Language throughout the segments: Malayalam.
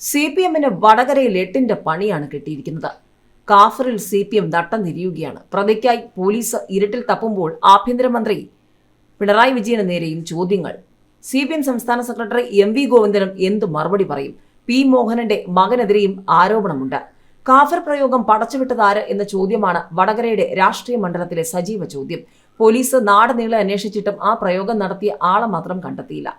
സി പി എമ്മിന് വടകരയിൽ എട്ടിന്റെ പണിയാണ് കിട്ടിയിരിക്കുന്നത്. കാഫറിൽ സി പി എം നട്ടം തിരിയുകയാണ് പ്രതിക്കായി പോലീസ് ഇരുട്ടിൽ തപ്പുമ്പോൾ ആഭ്യന്തരമന്ത്രി പിണറായി വിജയന് നേരെയും ചോദ്യങ്ങൾ. സി പി എം സംസ്ഥാന സെക്രട്ടറി എം വി ഗോവിന്ദനും എന്ത് മറുപടി പറയും? പി മോഹനന്റെ മകനെതിരെയും ആരോപണമുണ്ട്. കാഫർ പ്രയോഗം പടച്ചുവിട്ടതാര് എന്ന ചോദ്യമാണ് വടകരയുടെ രാഷ്ട്രീയ മണ്ഡലത്തിലെ സജീവ ചോദ്യം. പോലീസ് നാട് നീളെ അന്വേഷിച്ചിട്ടും ആ പ്രയോഗം നടത്തിയ ആളെ മാത്രം കണ്ടെത്തിയില്ല.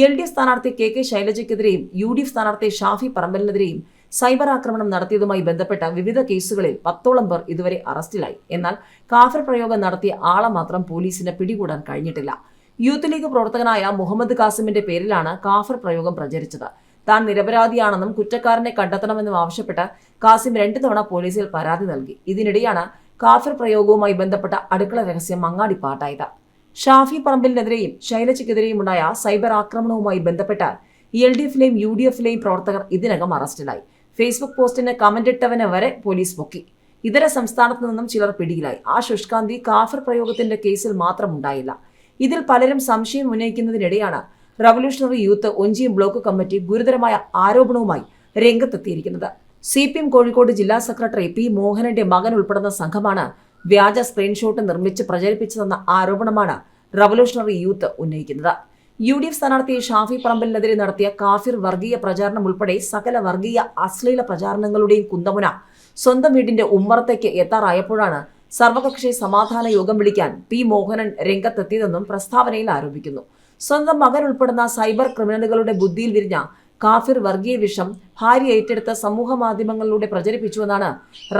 എൽ ഡി എഫ് സ്ഥാനാർത്ഥി കെ കെ ശൈലജയ്ക്കെതിരെയും യു ഡി എഫ് സ്ഥാനാർത്ഥി ഷാഫി പറമ്പലിനെതിരെയും സൈബർ ആക്രമണം നടത്തിയതുമായി ബന്ധപ്പെട്ട വിവിധ കേസുകളിൽ പത്തോളം പേർ ഇതുവരെ അറസ്റ്റിലായി. എന്നാൽ കാഫർ പ്രയോഗം നടത്തിയ ആളെ മാത്രം പോലീസിന് പിടികൂടാൻ കഴിഞ്ഞിട്ടില്ല. യൂത്ത് ലീഗ് പ്രവർത്തകനായ മുഹമ്മദ് കാസിമിന്റെ പേരിലാണ് കാഫർ പ്രയോഗം പ്രചരിച്ചത്. താൻ നിരപരാധിയാണെന്നും കുറ്റക്കാരനെ കണ്ടെത്തണമെന്നും ആവശ്യപ്പെട്ട് കാസിം രണ്ടു തവണ പോലീസിൽ പരാതി നൽകി. ഇതിനിടെയാണ് കാഫർ പ്രയോഗവുമായി ബന്ധപ്പെട്ട അടുക്കള രഹസ്യം അങ്ങാടിപ്പാട്ടായത് ഷാഫി പറമ്പിലിനെതിരെയും ശൈലജയ്ക്കെതിരെയും ഉണ്ടായ സൈബർ ആക്രമണവുമായി ബന്ധപ്പെട്ട് എൽ ഡി എഫിലെയും യു ഡി എഫിലെയും പ്രവർത്തകർ ഇതിനകം അറസ്റ്റിലായി. ഫേസ്ബുക്ക് പോസ്റ്റിന് കമന്റ് ഇട്ടവനെ വരെ പോലീസ് പൊക്കി ഇതര സംസ്ഥാനത്തു നിന്നും ചിലർ പിടിയിലായി. ആ ശുഷ്കാന്തി കാഫർ പ്രയോഗത്തിന്റെ കേസിൽ മാത്രം ഉണ്ടായില്ല. ഇതിൽ പലരും സംശയം ഉന്നയിക്കുന്നതിനിടെയാണ് revolutionary youth Onchiyam block committee ഗുരുതരമായ ആരോപണവുമായി രംഗത്തെത്തിയിരിക്കുന്നത്. സി പി എം കോഴിക്കോട് ജില്ലാ സെക്രട്ടറി പി മോഹനന്റെ മകൻ ഉൾപ്പെടുന്ന സംഘമാണ് വ്യാജ സ്ക്രീൻഷോട്ട് നിർമ്മിച്ച് പ്രചരിപ്പിച്ചതെന്ന ആരോപണമാണ് റവല്യൂഷണറി യൂത്ത് ഉന്നയിക്കുന്നത്. യു ഡി എഫ് സ്ഥാനാർത്ഥി ഷാഫി പറമ്പലിനെതിരെ നടത്തിയ കാഫിർ വർഗീയ പ്രചാരണം ഉൾപ്പെടെ സകല വർഗീയ അശ്ലീല പ്രചാരണങ്ങളുടെയും കുന്തമുന സ്വന്തം വീടിന്റെ ഉമ്മറത്തേക്ക് എത്താറായപ്പോഴാണ് സർവകക്ഷി സമാധാന യോഗം വിളിക്കാൻ പി മോഹനൻ രംഗത്തെത്തിയതെന്നും പ്രസ്താവനയിൽ ആരോപിക്കുന്നു. സ്വന്തം മകൻ ഉൾപ്പെടുന്ന സൈബർ ക്രിമിനലുകളുടെ ബുദ്ധിയിൽ വിരിഞ്ഞ കാഫിർ വർഗീയ വിഷം ഭാര്യ ഏറ്റെടുത്ത സമൂഹ മാധ്യമങ്ങളിലൂടെ പ്രചരിപ്പിച്ചുവെന്നാണ്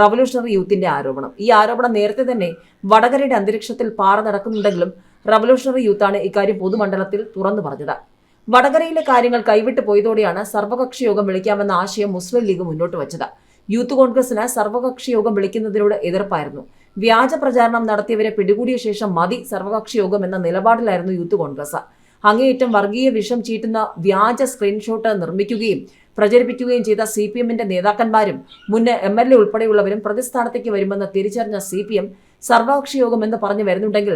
റവല്യൂഷണറി യൂത്തിന്റെ ആരോപണം. ഈ ആരോപണം നേരത്തെ തന്നെ വടകരയുടെ അന്തരീക്ഷത്തിൽ പാറ നടക്കുന്നുണ്ടെങ്കിലും റവല്യൂഷണറി യൂത്താണ് ഇക്കാര്യം പൊതുമണ്ഡലത്തിൽ തുറന്നു പറഞ്ഞത്. വടകരയിലെ കാര്യങ്ങൾ കൈവിട്ടു പോയതോടെയാണ് സർവകക്ഷി യോഗം വിളിക്കാമെന്ന ആശയം മുസ്ലിം ലീഗ് മുന്നോട്ട് വച്ചത്. യൂത്ത് കോൺഗ്രസിന് സർവകക്ഷി യോഗം വിളിക്കുന്നതിനോട് എതിർപ്പായിരുന്നു. വ്യാജ പ്രചാരണം നടത്തിയവരെ പിടികൂടിയ ശേഷം മതി സർവകക്ഷി യോഗം എന്ന നിലപാടിലായിരുന്നു യൂത്ത് കോൺഗ്രസ്. അങ്ങേയറ്റം വർഗീയ വിഷം ചീറ്റുന്ന വ്യാജ സ്ക്രീൻഷോട്ട് നിർമ്മിക്കുകയും പ്രചരിപ്പിക്കുകയും ചെയ്ത സി പി എമ്മിന്റെ നേതാക്കന്മാരും മുൻ എം എൽ എ ഉൾപ്പെടെയുള്ളവരും പ്രതിസ്ഥാനത്തേക്ക് വരുമെന്ന് തിരിച്ചറിഞ്ഞ സി പി എം സർവകക്ഷി യോഗം എന്ന് പറഞ്ഞു വരുന്നുണ്ടെങ്കിൽ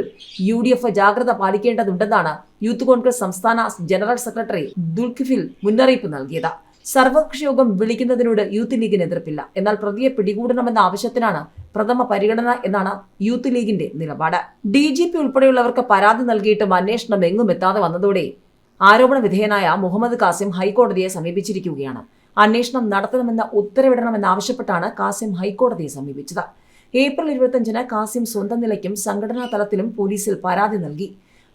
യു ഡി എഫ് ജാഗ്രത പാലിക്കേണ്ടതുണ്ടെന്നാണ് യൂത്ത് കോൺഗ്രസ് സംസ്ഥാന ജനറൽ സെക്രട്ടറി ദുൽഖിഫിൽ മുന്നറിയിപ്പ് നൽകിയത്. സർവകക്ഷി യോഗം വിളിക്കുന്നതിനോട് യൂത്ത് ലീഗിന് എതിർപ്പില്ല. എന്നാൽ പ്രതിയെ പിടികൂടണമെന്ന ആവശ്യത്തിനാണ് പ്രഥമ പരിഗണന എന്നാണ് യൂത്ത് ലീഗിന്റെ നിലപാട്. ഡി ജി പി ഉൾപ്പെടെയുള്ളവർക്ക് പരാതി നൽകിയിട്ടും അന്വേഷണം എങ്ങും എത്താതെ വന്നതോടെ ആരോപണ വിധേയനായ മുഹമ്മദ് കാസിം ഹൈക്കോടതിയെ സമീപിച്ചിരിക്കുകയാണ്. അന്വേഷണം നടത്തണമെന്ന ഉത്തരവിടണമെന്നാവശ്യപ്പെട്ടാണ് കാസിം ഹൈക്കോടതിയെ സമീപിച്ചത്. ഏപ്രിൽ ഇരുപത്തിയഞ്ചിന് കാസിം സ്വന്തം നിലയ്ക്കും സംഘടനാ തലത്തിലും പോലീസിൽ പരാതി നൽകി.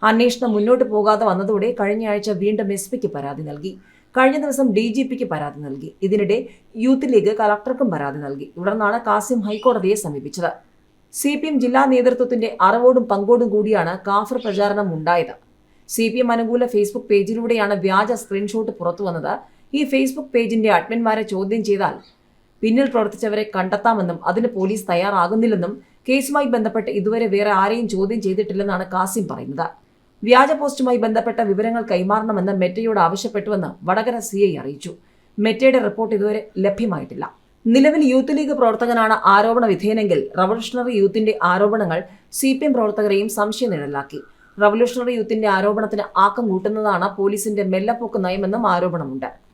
അന്വേഷണം മുന്നോട്ട് പോകാതെ വന്നതോടെ കഴിഞ്ഞയാഴ്ച വീണ്ടും എസ് പിക്ക് പരാതി നൽകി. കഴിഞ്ഞ ദിവസം ഡി ജി പിക്ക് പരാതി നൽകി. ഇതിനിടെ യൂത്ത് ലീഗ് കളക്ടർക്കും പരാതി നൽകി. തുടർന്നാണ് കാസിം ഹൈക്കോടതിയെ സമീപിച്ചത്. സി പി എം ജില്ലാ നേതൃത്വത്തിന്റെ അറിവോടും പങ്കോടും കൂടിയാണ് കാഫർ പ്രചാരണം ഉണ്ടായത്. സി പി എം അനുകൂല ഫേസ്ബുക്ക് പേജിലൂടെയാണ് വ്യാജ സ്ക്രീൻഷോട്ട് പുറത്തുവന്നത് ഈ ഫേസ്ബുക്ക് പേജിന്റെ അഡ്മിന്മാരെ ചോദ്യം ചെയ്താൽ പിന്നിൽ പ്രവർത്തിച്ചവരെ കണ്ടെത്താമെന്നും അതിന് പോലീസ് തയ്യാറാകുന്നില്ലെന്നും കേസുമായി ബന്ധപ്പെട്ട് ഇതുവരെ വേറെ ആരെയും ചോദ്യം ചെയ്തിട്ടില്ലെന്നാണ് കാസിം പറയുന്നത്. വ്യാജ പോസ്റ്റുമായി ബന്ധപ്പെട്ട വിവരങ്ങൾ കൈമാറണമെന്ന് മെറ്റയോട് ആവശ്യപ്പെട്ടുവെന്ന് വടകര സി ഐ അറിയിച്ചു. മെറ്റയുടെ റിപ്പോർട്ട് ഇതുവരെ ലഭ്യമായിട്ടില്ല. നിലവിൽ യൂത്ത് ലീഗ് പ്രവർത്തകനാണ് ആരോപണ വിധേയനെങ്കിൽ റവല്യൂഷണറി യൂത്തിന്റെ ആരോപണങ്ങൾ സി പി എം പ്രവർത്തകരെയും സംശയനിഴലാക്കി റവല്യൂഷണറി യൂത്തിന്റെ ആരോപണത്തിന് ആക്കം കൂട്ടുന്നതാണ് പോലീസിന്റെ മെല്ലപ്പോക്ക് നയമെന്നും ആരോപണമുണ്ട്.